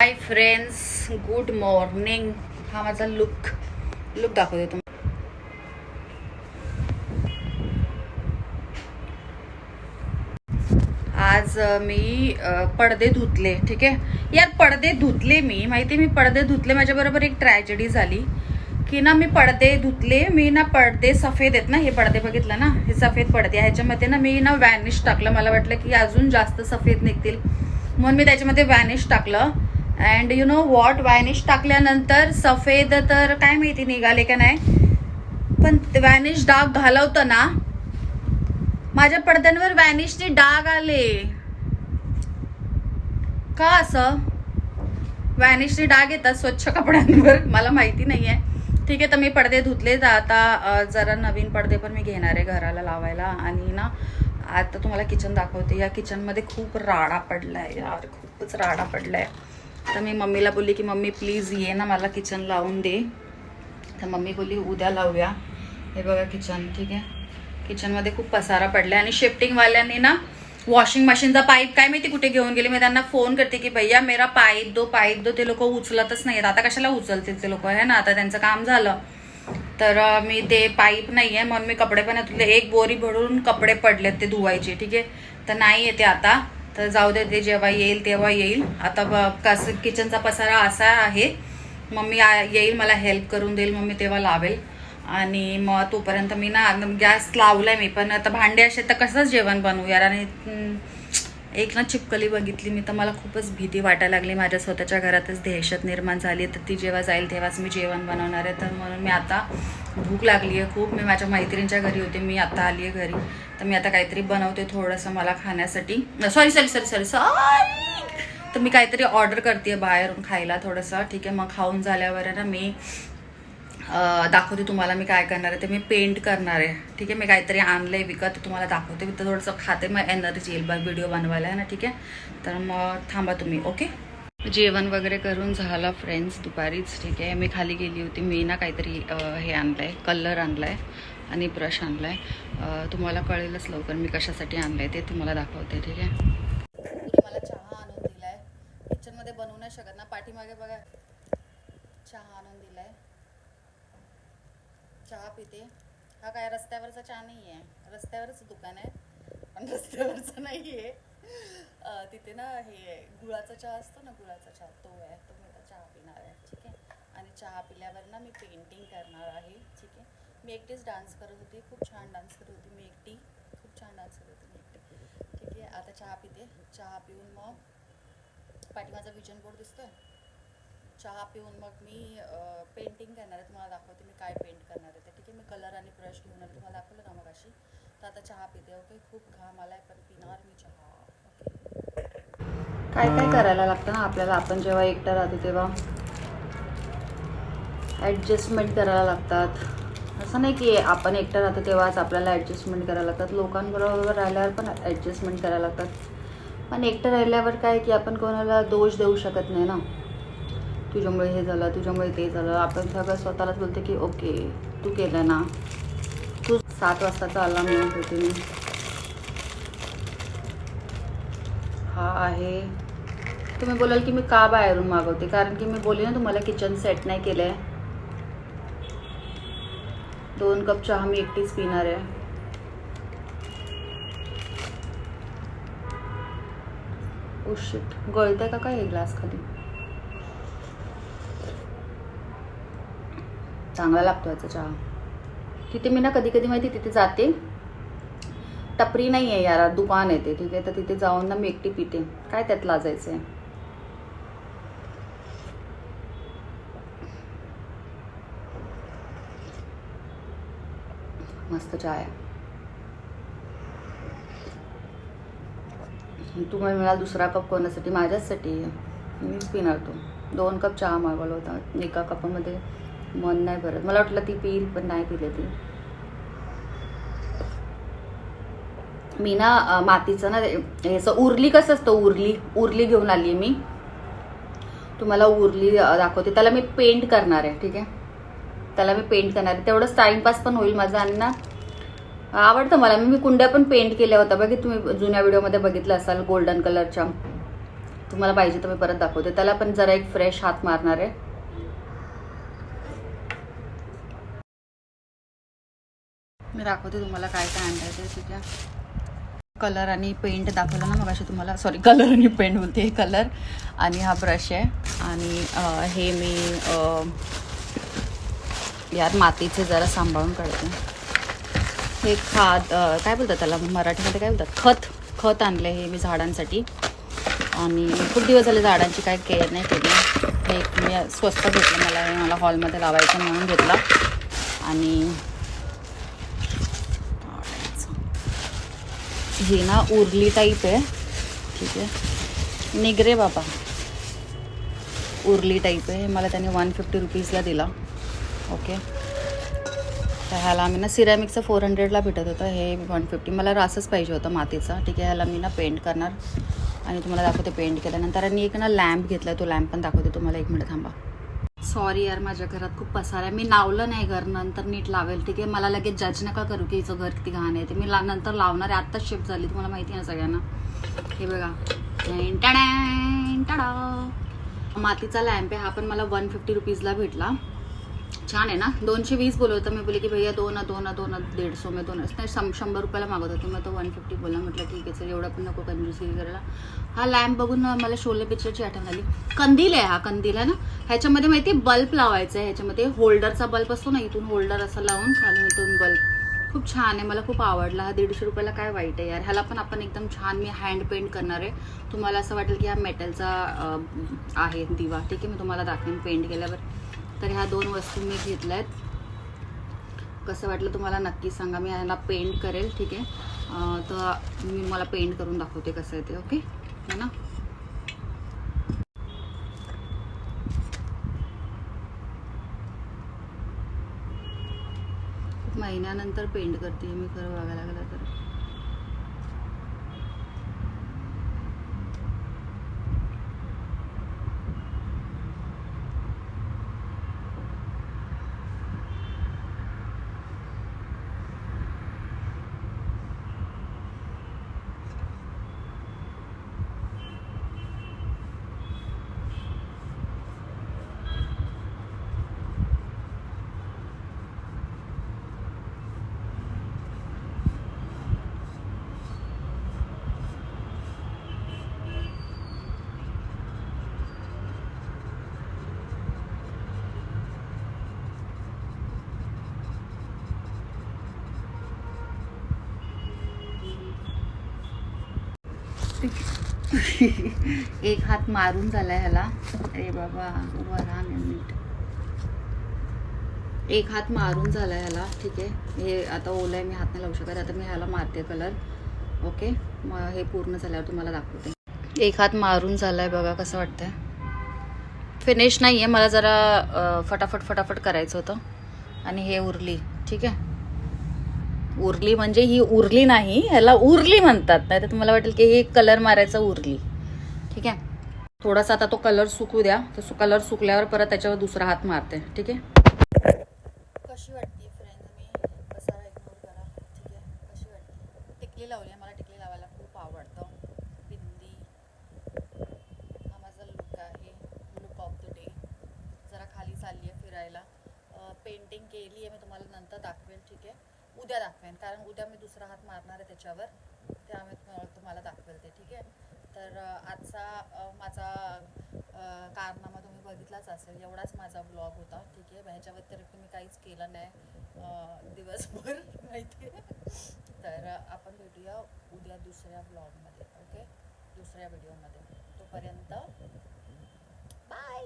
Hi friends good morning हा माझा look look दाखवते तुम्हाला आज मी पडदे धुतले ठीक आहे? यार पडदे धुतले मी. माहिती मी पडदे धुतले? माझ्याबरोबर एक ट्रॅजेडी झाली. की ना मी पडदे धुतले मी ना पडदे सफेद आहेत ना हे पडदे बघितलं ना? हे सफेद पडदे. ह्याच्यामध्ये ना मी ना वॅनिश टाकलं. मला वाटलं की अजून जास्त सफेद निघतील. म्हणून मी त्याच्यामध्ये वॅनिश टाकलं. And you know what Vanish टाकल्यानंतर सफेद तर काय माहिती निघाले का नाही? पण वॅनिश डाग घालवतं ना माझ्या पडद्यांवर वॅनिशने डाग आले. का असं? वॅनिशने डाग येतात स्वच्छ कपड्यांवर मला माहिती नाही आहे ठीक आहे तर मी पडदे धुतले तर आता जरा नवीन पडदे पण मी घेणार आहे घराला लावायला. आणि ना आता तुम्हाला किचन दाखवते. या किचनमध्ये खूप राडा पडलाय यार खूपच राडा पडलाय. तर मी मम्मीला बोलली की मम्मी प्लीज ये ना मला किचन लावून दे. तर मम्मी बोलली उद्या लावूया. हे बघा किचन ठीक आहे? किचनमध्ये खूप पसारा पडला आणि शिफ्टिंगवाल्यांनी ना वॉशिंग मशीनचा पाईप काय माहिती कुठे घेऊन गेले. मी त्यांना फोन करते की भैया मेरा पाईप दो पाईप दो. ते लोक उचलतच नाहीत आता कशाला उचलतील ते लोक? आहे ना? आता त्यांचं काम झालं. तर मी ते पाईप नाही आहे म्हणून मी कपडे पण एक बोरी भरून कपडे पडलेत ते धुवायचे ठीक आहे? तर नाही येते आता. तर जाऊ दे ते जेव्हा येईल तेव्हा येईल. आता ब- कसं किचनचा पसारा असा आहे. मम्मी येईल मला हेल्प करून देईल मग मी तेव्हा लावेल. आणि मग तोपर्यंत मी ना गॅस लावलाय मी. पण आता भांडे असे तर कसंच जेवण बनवू यार? आणि एक ना चिपकली बघितली मी तर मला खूपच भीती वाटायला लागली. माझ्या स्वतःच्या घरातच दहशत निर्माण झाली. तर ती जेव्हा जाईल तेव्हाच मी जेवण बनवणार आहे. तर म्हणून मी आता भूक लागली आहे खूप. मी माझ्या मैत्रिणीच्या घरी होते. मी आता आली आहे घरी. तर मी आता काहीतरी बनवते थोडंसं मला खाण्यासाठी. Sorry sorry sorry sorry sorry तर मी काहीतरी ऑर्डर करते बाहेरून खायला थोडंसं. ठीक आहे मग खाऊन झाल्यावर आहे ना मी दाखवते तुम्हाला मी काय करणार आहे. ते मी पेंट करणार आहे. ठीक आहे मी काहीतरी आणलंय विकत तुम्हाला दाखवते. मी तर थोडंसं खाते. मग एनर्जी येईल बघ व्हिडिओ बनवायला आहे ना. ठीक आहे? तर मग थांबा तुम्ही ओके जेवण वगैरे करून झालं फ्रेंड्स दुपारीच ठीक आहे. मी खाली गेली होती. मी ना काहीतरी हे आणलं आहे कलर आणला आहे आणि ब्रश आणला आहे तुम्हाला कळेलच लवकर मी कशासाठी आणलं आहे ते तुम्हाला दाखवते ठीक आहे? मला चहा आणून दिलाय. किचनमध्ये बनवू नाही शकत ना. पाठीमागे बघा. चहा आणून दिलाय. चहा पिते. हा काय रस्त्यावरचा चहा नाही आहे रस्त्यावरच दुकान आहे. पण रस्त्यावरचा नाही आहे तिथे ना हे गुळाचा चहा असतो ना गुळाचा चहा तो आहे तो मी आता चहा पिणार आहे ठीक आहे. आणि चहा पिल्यावर ना मी पेंटिंग करणार आहे ठीक आहे. मी एकटीच डान्स करत होती खूप छान डान्स करत होती मी एकटी खूप छान डान्स करत होती मी एकटी. ठीक आहे आता चहा पिते चहा पिऊन मग पाठी माझा विजन बोर्ड दिसतो आहे चहा पिऊन मग मी पेंटिंग करणार आहे तुम्हाला दाखवते मी काय पेंट करणार आहे ते ठीक आहे. मी कलर आणि ब्रश घेऊन तुम्हाला दाखवलं ना मग अशी तर आता चहा पिते ओके खूप घाम आला आहे पण पिणार मी चहा. काय काय करायला लागतं ना आपल्याला? आपण जेव्हा एकटं राहतो तेव्हा ॲडजस्टमेंट करायला लागतात. असं नाही की आपण एकटं राहतो तेव्हाच आपल्याला ॲडजस्टमेंट करायला लागतात. लोकांबरोबर राहिल्यावर पण ॲडजस्टमेंट करायला लागतात. पण एकटं राहिल्यावर काय की आपण कोणाला दोष देऊ शकत नाही ना? तुझ्यामुळे हे झालं तुझ्यामुळे ते झालं. आपण सगळं स्वतःलाच बोलते की ओके तू केलं ना? तू सात वाजताचा अलार्म म्हणत होते मी. हा आहे. तुम्ही बोलाल की मी का बाहेरून मागवते? कारण की मी बोलले ना तुम्हाला किचन सेट नाही केलं आहे दोन कप चहा मी एकटीच पिणार आहे. Oh उशिट आहे का काय हे ग्लास खाली? चांगला लागतो याचा चहा. तिथे मी ना कधी कधी माहिती तिथे जाते. टपरी नाही आहे यार दुकान आहे ते ठीक आहे? तर तिथे जाऊन ना मी एकटी पिते. काय त्यात लाजायचं आहे मस्त चहा आहे. तुम्ही मला दुसरा कप कोणासाठी? माझ्याचसाठी. मीच पिणार तो. दोन कप चहा मागवला होता. एका कपामध्ये मन नाही भरत. मला वाटलं ती पिईल पण नाही पिले ती. मी ना मातीचं ना याचं उरली कसं असतं? उरली उरली घेऊन आली मी. तुम्हाला उरली दाखवते. त्याला मी पेंट करणार आहे ठीक आहे? त्याला मी पेंट करणार आहे. तेवढंच टाइमपास पण होईल माझा. आणि ना आवडतं मला. मी कुंड्या पण पेंट केल्या होत्या. बघित तुम्ही जुन्या व्हिडिओमध्ये बघितलं असाल गोल्डन कलरच्या तुम्हाला पाहिजे तर मी परत दाखवते. त्याला पण जरा एक फ्रेश हात मारणार आहे. मी दाखवते तुम्हाला काय काय आणायचं ते कलर आणि पेंट दाखवला ना मग तुम्हाला. सॉरी कलर आणि पेंट बोलते. हे कलर आणि हा ब्रश आहे. आणि हे मी यार मातीचे जरा सांभाळून काढते. हे खाद काय बोलतात त्याला? मराठीमध्ये काय बोलतात? खत खत आणलं हे मी झाडांसाठी. आणि खूप दिवस झाले झाडांची काय केअर नाही केली. हे मी स्वस्त घेतलं मला हे मला हॉलमध्ये लावायचं म्हणून घेतला. आणि हे ना उरली टाईप आहे. ठीक आहे. निगरे बाबा. उरली टाईप आहे. हे मला त्याने वन फिफ्टी रुपीजला दिला. ओके. तर ह्याला आम्ही ना सिरॅमिकचं फोर हंड्रेडला भेटत होतं. हे वन फिफ्टी मला रासच पाहिजे होतं मातीचा. ठीक आहे ह्याला मी ना पेंट करणार. आणि तुम्हाला दाखवते पेंट केल्यानंतर. आणि एक ना लॅम्प घेतला तो लॅम्प पण दाखवते तुम्हाला. एक मिनिट थांबा. सॉरी यार माझ्या घरात खूप पसार आहे. मी लावलं नाही घर नंतर नीट लावेल. ठीक आहे मला लगेच जज नका करू की हिचं घर किती घाण आहे ते. मी ला नंतर लावणार आहे. आत्ताच शिफ्ट झाली. तुम्हाला माहिती आहे ना सगळ्यांना. हे बघा. मातीचा लॅम्प आहे. हा पण मला वन फिफ्टी रुपीजला भेटला. छान आहे ना? दोनशे वीस बोलत होतं मी बोले की भैया दोन दोन दोन दीड सौ में दोन नाही शं- शंभर रुपयाला मागत होते मग तो वन फिफ्टी बोला. म्हटलं ठीक आहे चल एवढं पण नको कंजूसगिरी करायला हा लॅम्प बघून मला शोले पिक्चरची आठवण आली. कंदील आहे हा कंदील आहे ना? ह्याच्यामध्ये माहिती बल्ब लावायचा आहे. ह्याच्यामध्ये होल्डरचा बल्ब असतो ना इथून होल्डर असं लावून खालून इथून बल्ब खूप छान आहे. मला खूप आवडला. हा दीडशे रुपयाला काय वाईट आहे यार? ह्याला पण आपण एकदम छान मी हँड पेंट करणार आहे. तुम्हाला असं वाटेल की हा मेटलचा आहे दिवा. ठीक आहे मी तुम्हाला दाखवेन पेंट केल्यावर. तर ह्या दोन वस्तू मी घेतल्या आहेत कसं वाटलं तुम्हाला नक्की सांगा. मी याला पेंट करेल ठीक आहे? तर मी मला पेंट करून दाखवते कसं आहे ते ओके है ना? महिन्यानंतर पेंट करते मी खरं बघायला गेलं तर. एक हात मारून झाला ह्याला. अरे बाबा उभा राहा मिनिट. एक हात मारून झाला ह्याला ठीक आहे. हे आता ओलं आहे मी हात नाही लावू शकत. आता मी ह्याला मारते कलर ओके मग हे पूर्ण झाल्यावर तुम्हाला दाखवते. एक हात मारून झालाय बघा कसं वाटतंय. फिनिश नाही आहे मला जरा फटाफट फटाफट करायचं होतं. आणि हे उरली. ठीक आहे? उरली म्हणजे ही उरली नाही ह्याला उरली म्हणतात. नाही तर तुम्हाला वाटेल की हे कलर मारायचा उरली. ठीक आहे? थोडासा आता तो कलर सुकू द्या. तो कलर सुकल्यावर परत त्याच्यावर दुसरा हात मारते. ठीक आहे? कशी वाटते फ्रेंड मी पसारा इग्नोर करा? ठीक आहे? कशी वाटते? टिकली लावली आहे. मला टिकली लावायला खूप आवडतं. बिंदी. हा माझा लुक आहे. लुक ऑफ द डे जरा खाली चालली आहे फिरायला. पेंटिंग केली आहे. मी तुम्हाला नंतर दाखवेल. ठीक आहे? उद्या दाखवेन कारण उद्या मी दुसरा हात मारणार आहे त्याच्यावर. त्यामुळे तुम्हाला- तुम्हाला दाखवेल ते ठीक आहे? तर आजचा माझा कारनामा तुम्ही बघितलाच असेल. एवढाच माझा ब्लॉग होता ठीक आहे? ह्याच्या व्यतिरिक्त मी काहीच केलं नाही दिवसभर माहिती आहे? तर आपण भेटूया उद्या दुसऱ्या ब्लॉगमध्ये ओके? दुसऱ्या व्हिडिओमध्ये तोपर्यंत बाय